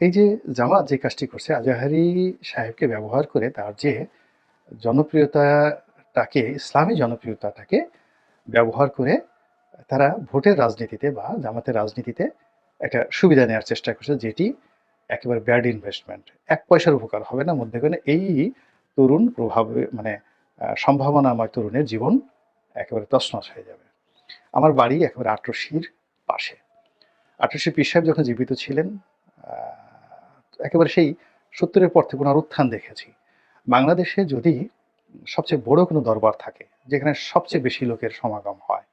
এই যে জামাত যে কাজটি করছে আজাহারি সাহেবকে ব্যবহার করে তার যে জনপ্রিয়তাটাকে, ইসলামী জনপ্রিয়তাটাকে ব্যবহার করে তারা ভোটের রাজনীতিতে বা জামাতের রাজনীতিতে একটা সুবিধা নেওয়ার চেষ্টা করছে, যেটি একেবারে ব্যাড ইনভেস্টমেন্ট এক পয়সার উপকার হবে না মধ্যেখানে এই তরুণ প্রভাবে মানে সম্ভাবনাময় তরুণের জীবন একেবারে তছনছ হয়ে যাবে। আমার বাড়ি একেবারে আটরশির পাশে। আটরশি পীর সাহেব যখন জীবিত ছিলেন একেবারে সেই সত্তরের পর থেকে ওনার উত্থান দেখেছি। বাংলাদেশে যদি সবচেয়ে বড় কোনো দরবার থাকে, যেখানে সবচেয়ে বেশি লোকের সমাগম হয়,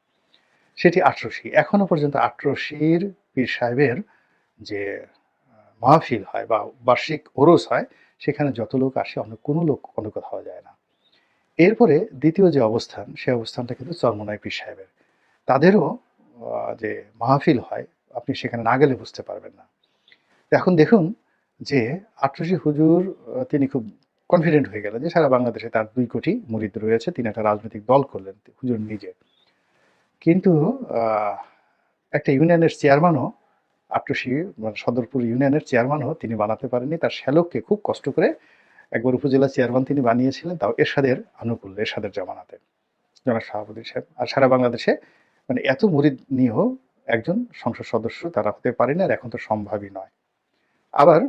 সেটি আটরশি। এখনও পর্যন্ত আটরশির পীর সাহেবের যে মাহফিল হয় বা বার্ষিক ওরস হয়, সেখানে যত লোক আসে, অন্য কোনো লোক কোনো কোথাও যায় না। এরপরে দ্বিতীয় যে অবস্থান, সে অবস্থানটা কিন্তু চরমনাই পীর সাহেবের। তাদেরও যে মাহফিল হয়, আপনি সেখানে না গেলে বুঝতে পারবেন না। এখন দেখুন যে আটরশি হুজুর তিনি খুব কনফিডেন্ট হয়ে গেলেন যে সারা বাংলাদেশে তার দুই কোটি মুরিদ রয়েছে। তিনি একটা রাজনৈতিক দল করলেন হুজুর নিজে। কিন্তু একটা ইউনিয়নের চেয়ারম্যানও আটরশি মানে সদরপুর ইউনিয়নের চেয়ারম্যানও তিনি বানাতে পারেননি। তার শ্যালককে খুব কষ্ট করে একবার উপজেলা চেয়ারম্যান তিনি বানিয়েছিলেন, তাও এরশাদের আনুকূল্য এরশাদের জামানাতে। জনাব সভাপতি সাহেব, আর সারা বাংলাদেশে মানে এত মুরিদ নিয়েও একজন সংসদ সদস্য তারা হতে পারেন আর এখন তো সম্ভবই নয়। আবার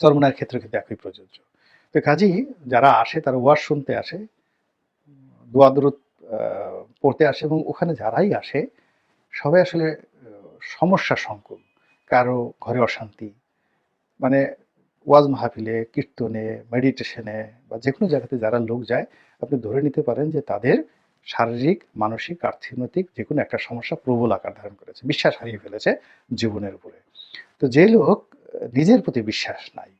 চরমনার ক্ষেত্রে কিন্তু একই প্রযোজ্য। তো কাজেই যারা আসে তারা ওয়াজ শুনতে আসে দোয়া দরুদ আহ, পড়তে আসে এবং ওখানে যারাই আসে সবাই আসলে সমস্যা সংকুল কারও ঘরে অশান্তি মানে ওয়াজ মাহফিলে কীর্তনে মেডিটেশনে বা যে কোনো জায়গাতে যারা লোক যায় আপনি ধরে নিতে পারেন যে তাদের শারীরিক মানসিক অর্থনৈতিক যে কোনো একটা সমস্যা প্রবল আকার ধারণ করেছে বিশ্বাস হারিয়ে ফেলেছে জীবনের উপরে। তো যে লোক নিজের প্রতি বিশ্বাস নাই।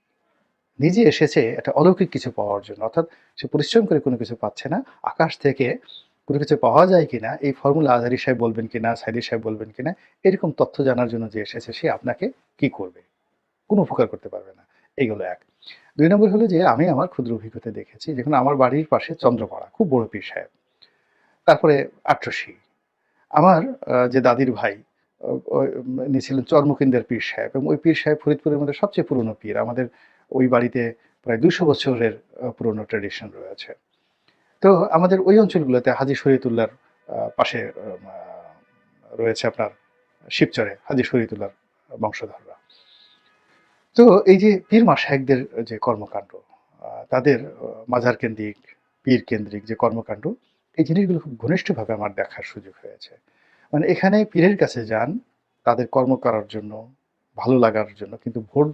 নিজে এসেছে একটা অলৌকিক কিছু পাওয়ার জন্য। অর্থাৎ সে পরিশ্রম করে কোনো কিছু পাচ্ছে না। আকাশ থেকে কোনো কিছু পাওয়া যায় কিনা, এই ফর্মুলা আজহারি সাহেব বলবেন কিনা, সাইদি সাহেব বলবেন কিনা, এরকম তথ্য জানার জন্য যে এসেছে সে আপনাকে কি করবে? কোনো উপকার করতে পারবে না। এইগুলো এক। দুই নম্বর হলো যে আমি আমার ক্ষুদ্র অভিজ্ঞতা দেখেছি, যেখানে আমার বাড়ির পাশে চন্দ্রপাড়া, খুব বড় পীর সাহেব। তারপরে আট্রসি। আমার যে দাদির ভাই ইনি ছিলেন চর্মকিন্দের পীর সাহেব। এবং ওই পীর সাহেব ফরিদপুরের মধ্যে সবচেয়ে পুরনো পীর। আমাদের ওই বাড়িতে প্রায় দুশো বছরের পুরনো ট্রেডিশন রয়েছে। তো আমাদের ওই অঞ্চলগুলোতে হাজি শরীয়তুল্লাহর আহ, পাশে রয়েছে আপনার শিবচরে হাজি শরীয়তুল্লাহর বংশধররা। তো এই যে পীর মাসাহেকদের যে কর্মকাণ্ড তাদের মাজার কেন্দ্রিক পীর কেন্দ্রিক যে কর্মকাণ্ড এই জিনিসগুলো খুব ঘনিষ্ঠভাবে আমার দেখার সুযোগ হয়েছে। মানে এখানে পীরের কাছে যান, তাদের কর্ম করার জন্য, ভালো লাগার জন্য, কিন্তু ভোট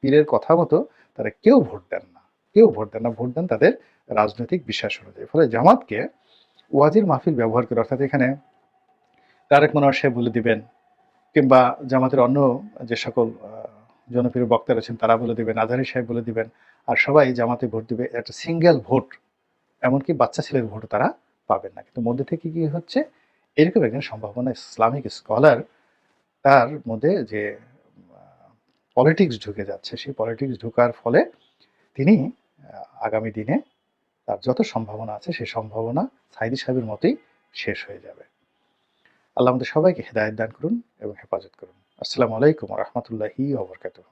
পীরের কথা মতো তারা কেউ ভোট দেন না। কেউ ভোট দেন না, ভোট দেন তাদের রাজনৈতিক বিশ্বাস অনুযায়ী। ফলে জামাতকে ওয়াজির মাহফিল ব্যবহার করে, অর্থাৎ এখানে তারেক মনোয়ার সাহেব বলে দিবেন, কিংবা জামাতের অন্য যে সকল জনপ্রিয় বক্তা রয়েছেন তারা বলে দিবেন, আজহারি সাহেব বলে দিবেন, আর সবাই জামাতে ভোট দিবে একটা সিঙ্গেল ভোট, এমনকি বাচ্চা ছেলের ভোট তারা পাবেন না। কিন্তু মধ্যে থেকে কি হচ্ছে? এরকম একজন সম্ভাবনা ইসলামিক স্কলার তার মধ্যে যে পলিটিক্স ঢুকে যাচ্ছে, সেই পলিটিক্স ঢোকার ফলে তিনি আগামী দিনে তার যত সম্ভাবনা আছে সেই সম্ভাবনা সাইদি সাহেবের মতোই শেষ হয়ে যাবে। আল্লাহ আমাদের সবাইকে হেদায়ত দান করুন এবং হেফাজত করুন। আসসালামু আলাইকুম রহমতুল্লাহি ওবরকাতুহ